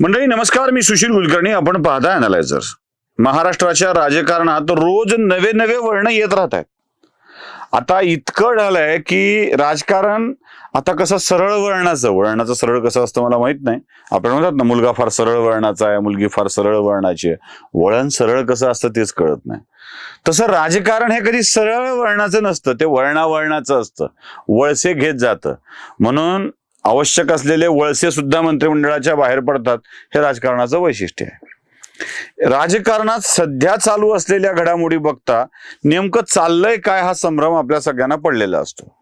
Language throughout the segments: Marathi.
मंडळी नमस्कार मी सुशील कुलकर्णी. आपण पाहता अनालायझर महाराष्ट्राच्या राजकारणात रोज नवे नवे वळण येत राहत आहेत. आता इतकं झालंय की राजकारण आता कसं सरळ वळणाचं वळणाचं सरळ कसं असतं मला माहीत नाही. आपण म्हणतात ना मुलगा फार सरळ वळणाचा आहे मुलगी फार सरळ वळणाची आहे. वळण सरळ कसं असतं तेच कळत नाही. तसं राजकारण हे कधी सरळ वळणाचं नसतं ते वळणावळणाचं असतं. वळसे घेत जातं. म्हणून आवश्यक असलेले वळसे सुद्धा मंत्रिमंडळाच्या बाहेर पडतात हे राजकारणाचं वैशिष्ट्य आहे. राजकारणात सध्या चालू असलेल्या घडामोडी बघता नेमकं चाललंय काय हा संभ्रम आपल्या सगळ्यांना पडलेला असतो.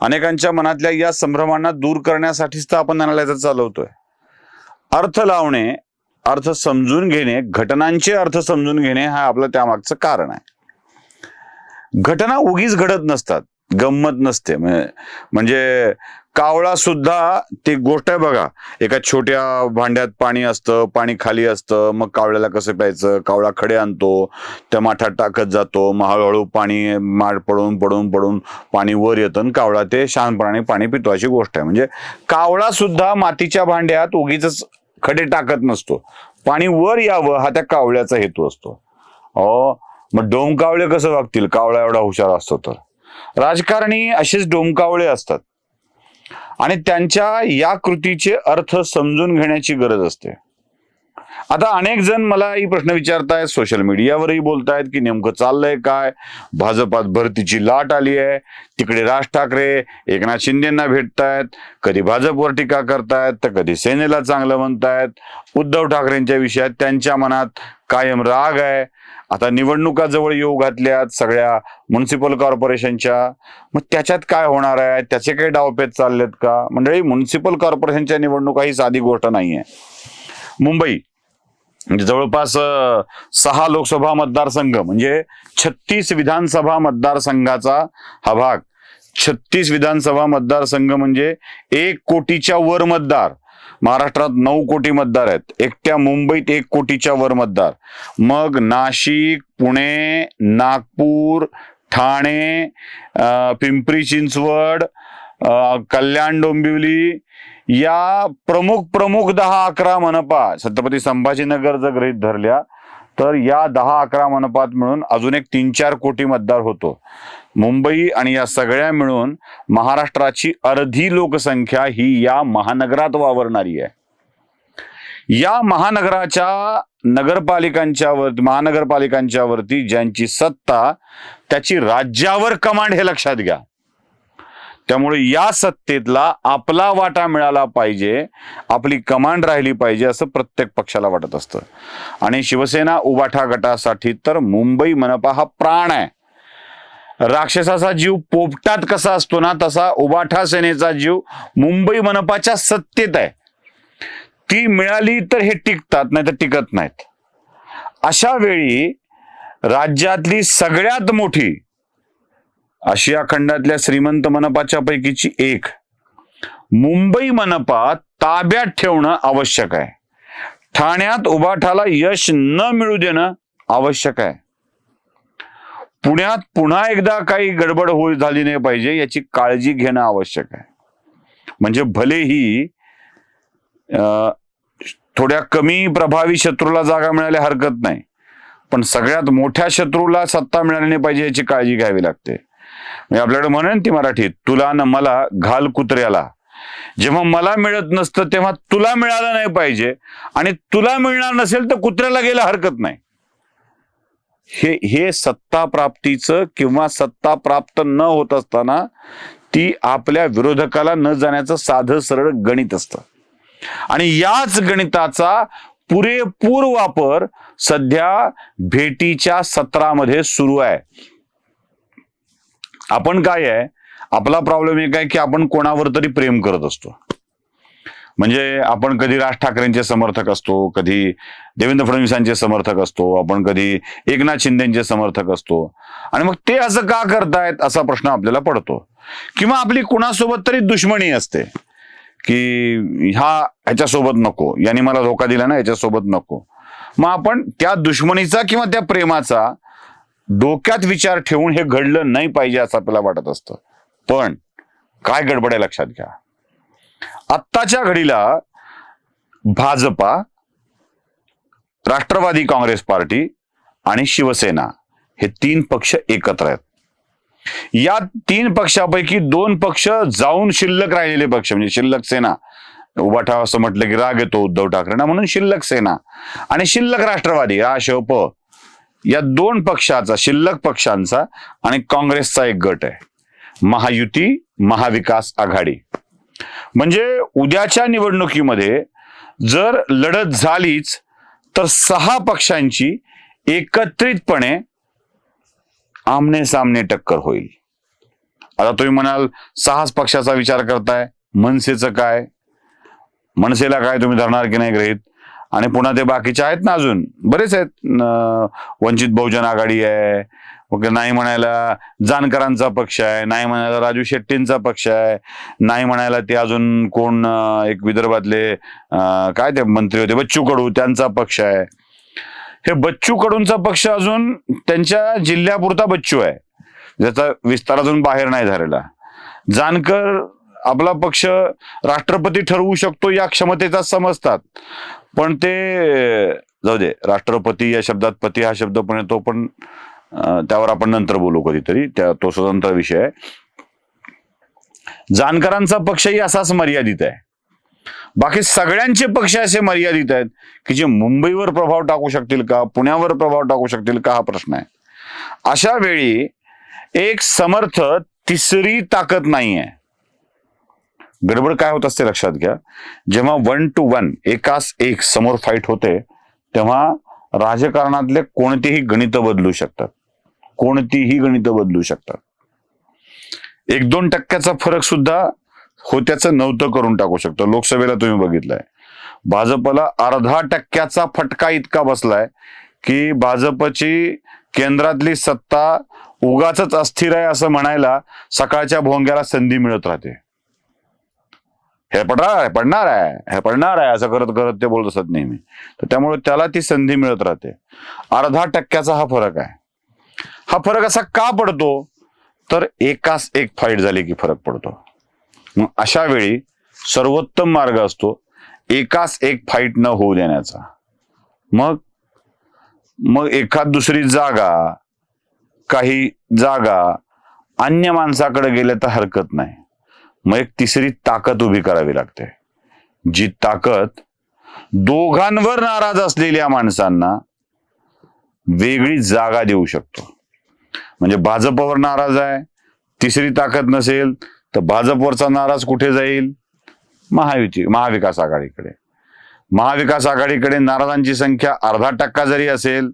अनेकांच्या मनातल्या या संभ्रमांना दूर करण्यासाठीच तर आपण अनालायझर चालवतोय. अर्थ लावणे अर्थ समजून घेणे घटनांचे अर्थ समजून घेणे हा आपलं त्यामागचं कारण आहे. घटना उगीच घडत नसतात गंमत नसते. म्हणजे- म्हणजे कावळा सुद्धा ती गोष्ट आहे बघा. एका छोट्या भांड्यात पाणी असतं पाणी खाली असतं मग कावळ्याला कसं प्यायचं? कावळा खडे आणतो त्या माठात टाकत जातो मग हळूहळू पाणी माठ पडून पडून पडून पाणी वर येतं आणि कावळा ते शांतपणाने पाणी पितो अशी गोष्ट आहे. म्हणजे कावळा सुद्धा मातीच्या भांड्यात उगीच खडे टाकत नसतो. पाणी वर यावं हा त्या कावळ्याचा हेतू असतो. अ मग डोमकावळे कसं वागतील? कावळा एवढा हुशार असतो तर. राजकारणी असेच डोमकावळे असतात. आणि त्यांच्या या कृतीचे अर्थ समजून घेण्याची गरज असते. आता अनेक जण मला ही प्रश्न विचारतायत सोशल मीडियावरही बोलतायत की नेमकं चाललंय काय? भाजपात भरतीची लाट आली आहे. तिकडे राज ठाकरे एकनाथ शिंदेना भेटतायत. कधी भाजपवर टीका करतायत तर कधी सेनेला चांगलं म्हणतायत. उद्धव ठाकरेंच्या विषयात त्यांच्या मनात कायम राग आहे. आता निवडणुका जवळ येऊ घातल्यात सगळ्या म्युन्सिपल कॉर्पोरेशनच्या मग त्याच्यात काय होणार आहे? त्याचे काही डावपेच चाललेत का? मंडळी म्युन्सिपल कॉर्पोरेशनच्या निवडणुका ही साधी गोष्ट नाहीये. मुंबई म्हणजे जवळपास सहा लोकसभा मतदारसंघ म्हणजे छत्तीस विधानसभा मतदारसंघाचा हा भाग. छत्तीस विधानसभा मतदारसंघ म्हणजे एक कोटीच्या वर मतदार. महाराष्ट्रात नऊ कोटी मतदार आहेत. एकट्या मुंबईत एक कोटीच्या वर मतदार. मग नाशिक पुणे नागपूर ठाणे पिंपरी चिंचवड कल्याण डोंबिवली या प्रमुख प्रमुख दहा अकरा मनपा. छत्रपती संभाजीनगर जर गृहित धरल्या तर या दहा अकरा मनपात मिळून अजून एक तीन चार कोटी मतदार होतो. मुंबई आणि या सगळ्या मिळून महाराष्ट्राची अर्धी लोकसंख्या ही या महानगरात वावरणारी आहे. या महानगराच्या नगरपालिकांच्या वर महानगरपालिकांच्या वरती ज्यांची सत्ता त्याची राज्यावर कमांड हे लक्षात घ्या. त्यामुळे या सत्तेतला आपला वाटा मिळाला पाहिजे आपली कमांड राहिली पाहिजे असं प्रत्येक पक्षाला वाटत असतं. आणि शिवसेना उबाठा गटासाठी तर मुंबई मनपा हा प्राण आहे. राक्षसाचा जीव पोपटात कसा असतो ना तसा उबाठा सेनेचा जीव मुंबई मनपाच्या सत्तेत आहे. ती मिळाली तर हे टिकतात नाही तर टिकत नाहीत. अशा वेळी राज्यातली सगळ्यात मोठी आशिया खंडातल्या श्रीमंत मनपाच्या पैकीची एक. मुंबई मनपा ताब्यात ठेवणं आवश्यक आहे. ठाण्यात उभाठाला यश न मिळू देणं आवश्यक आहे. पुण्यात पुन्हा एकदा काही गडबड होईल झाली नाही पाहिजे याची काळजी घेणं आवश्यक आहे. म्हणजे भलेही अं, थोड्या कमी प्रभावी शत्रूला जागा मिळायला हरकत नाही पण सगळ्यात मोठ्या शत्रूला सत्ता मिळाली नाही पाहिजे याची काळजी घ्यावी लागते. म्हणजे आपल्याकडे म्हणेन ती मराठीत तुला न मला घाल कुत्र्याला. जेव्हा मला मिळत नसतं तेव्हा तुला मिळालं नाही पाहिजे. आणि तुला मिळणार नसेल तर कुत्र्याला गेला हरकत नाही. हे हे सत्ता प्राप्तीचं किंवा सत्ता प्राप्त न होत असताना ती आपल्या विरोधकाला न जाण्याचं साधं सरळ गणित असतं. आणि याच गणिताचा पुरेपूर वापर सध्या भेटीच्या सत्रामध्ये सुरू आहे. आपण काय आहे आपला प्रॉब्लेम एक आहे की आपण कोणावर तरी प्रेम करत असतो. म्हणजे आपण कधी राज ठाकरेंचे समर्थक असतो कधी देवेंद्र फडणवीसांचे समर्थक असतो आपण कधी एकनाथ शिंदेचे समर्थक असतो. आणि मग ते असं का करतायत असा प्रश्न आपल्याला पडतो. किंवा आपली कुणासोबत तरी दुश्मनी असते की हा ह्याच्यासोबत नको यांनी मला धोका दिला ना याच्यासोबत नको. मग आपण त्या दुश्मनीचा किंवा त्या प्रेमाचा डोक्यात विचार ठेवून हे घडलं नाही पाहिजे असं आपल्याला वाटत असतं. पण काय गडबड आहे लक्षात घ्या. आत्ताच्या घडीला भाजपा राष्ट्रवादी काँग्रेस पार्टी आणि शिवसेना हे तीन पक्ष एकत्र आहेत. या तीन पक्षापैकी दोन पक्ष जाऊन शिल्लक राहिलेले पक्ष म्हणजे शिल्लक सेना. उभाठा असं म्हटलं की राग येतो उद्धव ठाकरेंना म्हणून शिल्लक सेना. आणि शिल्लक राष्ट्रवादी हा शप या दोन पक्षाचा शिल्लक पक्षांचा आणि काँग्रेसचा एक गट आहे. महायुती महाविकास आघाडी. म्हणजे उद्याच्या निवडणुकीमध्ये जर लढत झालीच तर सहा पक्षांची एकत्रितपणे आमने सामने टक्कर होईल. आता तुम्ही म्हणाल सहाच पक्षाचा विचार करताय मनसेचं काय? मनसेला काय तुम्ही धरणार की नाही ग्रहित आणि पुन्हा ते बाकीचे आहेत ना अजून. बरेच आहेत. वंचित बहुजन आघाडी आहे. नाही म्हणायला जानकरांचा पक्ष आहे. नाही म्हणायला राजू शेट्टींचा पक्ष आहे. नाही म्हणायला ते अजून कोण एक विदर्भातले काय ते मंत्री होते? बच्चू कडू त्यांचा पक्ष आहे. हे बच्चू कडूंचा पक्ष अजून त्यांच्या जिल्ह्यापुरता बच्चू आहे. ज्याचा विस्तार अजून बाहेर नाही झालेला. जानकर आपला पक्ष राष्ट्रपती ठरवू शकतो या क्षमतेचा समजतात पण ते जाऊ दे राष्ट्रपती या शब्दात पती हा शब्द पण येतो पण त्यावर आपण नंतर बोलू कधीतरी त्या तो स्वतंत्र विषय आहे. जानकरांचा पक्षही असाच मर्यादित आहे. बाकी सगळ्यांचे पक्ष असे मर्यादित आहेत की जे मुंबईवर प्रभाव टाकू शकतील का पुण्यावर प्रभाव टाकू शकतील का हा प्रश्न आहे. अशा वेळी एक समर्थ तिसरी ताकद नाही आहे गडबड काय होत असते लक्षात घ्या. जेव्हा वन टू वन एकास एक समोर फाईट होते तेव्हा राजकारणातले कोणतेही गणित बदलू शकतात. कोणतीही गणित बदलू शकतात. एक दोन टक्क्याचा फरक सुद्धा होत्याचं नव्हतं करून टाकू शकतो. लोकसभेला तुम्ही बघितलंय. भाजपला अर्धा टक्क्याचा फटका इतका बसलाय की भाजपची केंद्रातली सत्ता उगाच अस्थिर आहे असं म्हणायला सकाळच्या भोंग्याला संधी मिळत राहते. हे पडणार आहे पडणार आहे हे पडणार आहे असं करत करत ते बोलत असत नेहमी. तर त्यामुळे त्याला ती संधी मिळत राहते. अर्धा टक्क्याचा हा फरक आहे. हा फरक असा का पडतो? तर एकाच एक फाईट झाली की फरक पडतो. मग अशा वेळी सर्वोत्तम मार्ग असतो एकाच एक फाईट न होऊ देण्याचा. मग मग एखाद दुसरी जागा काही जागा अन्य माणसाकडे गेले तर हरकत नाही. मग एक तिसरी ताकद उभी करावी लागते. जी ताकद दोघांवर नाराज असलेल्या माणसांना वेगळी जागा देऊ शकतो. म्हणजे भाजपवर नाराज आहे तिसरी ताकद नसेल तर भाजपवरचा नाराज कुठे जाईल? महायुती महाविकास आघाडीकडे. महाविकास आघाडीकडे नाराजांची संख्या अर्धा टक्का जरी असेल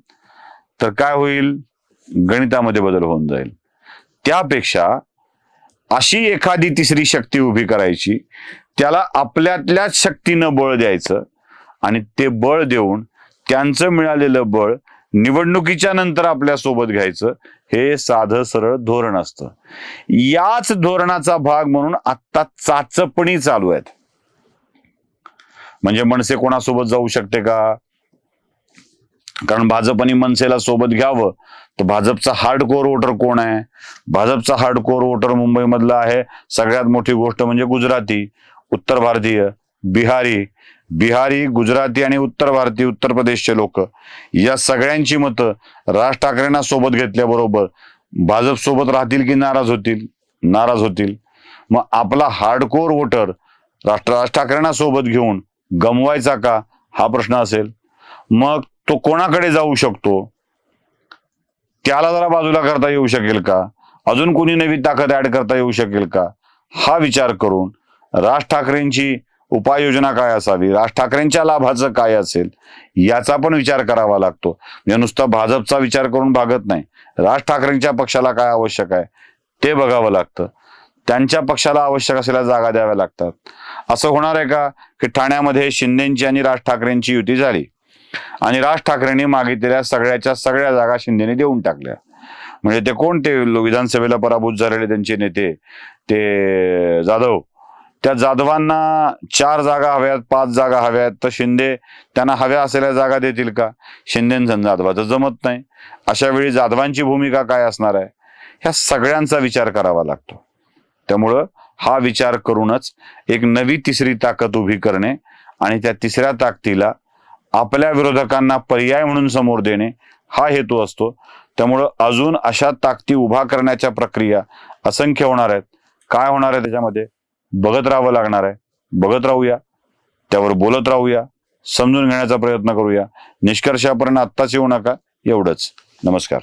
तर काय होईल? गणितामध्ये बदल होऊन जाईल. त्यापेक्षा अशी एखादी तिसरी शक्ती उभी करायची त्याला आपल्यातल्याच शक्तीनं बळ द्यायचं आणि ते बळ देऊन त्यांचं मिळालेलं बळ निवडणुकीच्या नंतर आपल्यासोबत घ्यायचं हे साधं सरळ धोरण असतं. याच धोरणाचा भाग म्हणून आत्ता चाचपणी चालू आहेत. म्हणजे मनसे कोणासोबत जाऊ शकते का? कारण भाजप आणि मनसेला सोबत घ्यावं तर भाजपचा हार्ड कोर वोटर कोण आहे? भाजपचा हार्ड कोर वोटर मुंबईमधला आहे. सगळ्यात मोठी गोष्ट म्हणजे गुजराती उत्तर भारतीय बिहारी. बिहारी गुजराती आणि उत्तर भारतीय उत्तर प्रदेशचे लोक. या सगळ्यांची मतं राज ठाकरेंना सोबत घेतल्याबरोबर भाजप सोबत राहतील की नाराज होतील? नाराज होतील. मग आपला हार्डकोर वोटर राष्ट्र राज ठाकरेंना सोबत घेऊन गमवायचा का? हा प्रश्न असेल. मग तो कोणाकडे जाऊ शकतो? त्याला जरा बाजूला करता येऊ शकेल का? अजून कोणी नवी ताकद ऍड करता येऊ शकेल का? हा विचार करून राज ठाकरेंची उपाययोजना काय असावी? राज ठाकरेंच्या लाभाचं काय असेल? याचा पण विचार करावा लागतो. म्हणजे नुसता भाजपचा विचार करून भागत नाही. राज ठाकरेंच्या पक्षाला काय आवश्यक आहे? ते बघावं लागतं. त्यांच्या पक्षाला आवश्यक असलेल्या जागा द्याव्या लागतात. असं होणार आहे का? की ठाण्यामध्ये शिंदेची आणि राज ठाकरेंची युती झाली. आणि राज ठाकरेंनी मागितलेल्या सगळ्याच्या सगळ्या जागा शिंदेने देऊन टाकल्या. म्हणजे ते कोण ते विधानसभेला पराभूत झालेले त्यांचे नेते? ते जाधव. त्या जाधवांना चार जागा हव्यात पाच जागा हव्यात. तर शिंदे त्यांना हव्या असलेल्या जागा देतील का? शिंदेंचं जाधवाचं जमत नाही. अशा वेळी जाधवांची भूमिका काय असणार आहे? ह्या सगळ्यांचा विचार करावा लागतो. त्यामुळं हा विचार करूनच एक नवी तिसरी ताकद उभी करणे आणि त्या तिसऱ्या ताकदीला आपल्या विरोधकांना पर्याय म्हणून समोर देणे हा हेतू असतो. त्यामुळं अजून अशा ताकदी उभा करण्याच्या प्रक्रिया असंख्य होणार आहेत. काय होणार आहे त्याच्यामध्ये? बघत राहावं लागणार आहे. बघत राहूया. त्यावर बोलत राहूया. समजून घेण्याचा प्रयत्न करूया. निष्कर्षापर्यंत आत्ताच येऊ नका. एवढंच. नमस्कार.